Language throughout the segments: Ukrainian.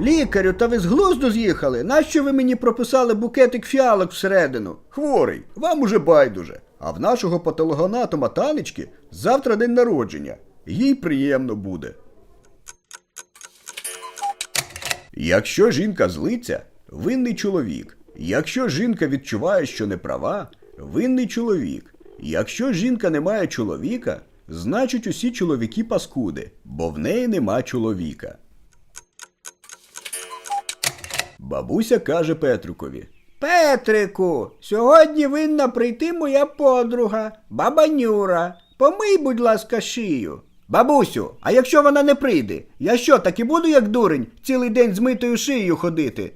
Лікарю, та ви з глузду з'їхали? Нащо ви мені прописали букетик фіалок всередину? Хворий, вам уже байдуже. А в нашого патологоанатома Танечки завтра день народження. Їй приємно буде. Якщо жінка злиться, винний чоловік. Якщо жінка відчуває, що не права, винний чоловік. Якщо жінка не має чоловіка, значить усі чоловіки паскуди, бо в неї нема чоловіка. Бабуся каже Петрукові. Петрику, сьогодні винна прийти моя подруга, баба Нюра. Помий, будь ласка, шию. Бабусю, а якщо вона не прийде, я що, так і буду, як дурень, цілий день з митою шиєю ходити?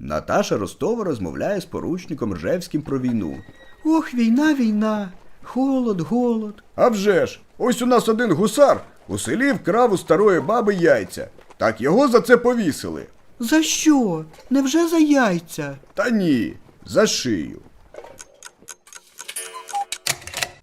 Наташа Ростова розмовляє з поручником Ржевським про війну. Ох, війна, війна, холод, голод. А вже ж, ось у нас один гусар у селі вкрав у старої баби яйця. Так його за це повісили. За що? Невже за яйця? Та ні, за шию.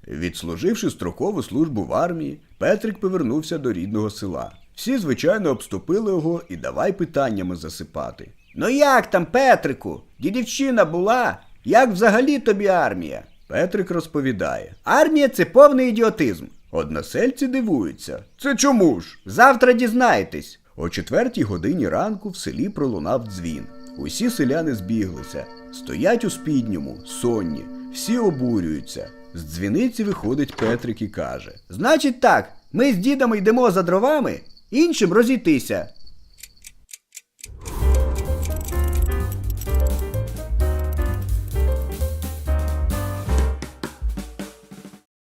Відслуживши строкову службу в армії, Петрик повернувся до рідного села. Всі, звичайно, обступили його і давай питаннями засипати. Ну як там, Петрику? Дідівщина була? Як взагалі тобі армія? Петрик розповідає. Армія це повний ідіотизм. Односельці дивуються. Це чому ж? Завтра дізнаєтесь. О четвертій годині ранку в селі пролунав дзвін. Усі селяни збіглися, стоять у спідньому, сонні, всі обурюються. З дзвіниці виходить Петрик і каже: Значить так, ми з дідами йдемо за дровами, іншим розійтися.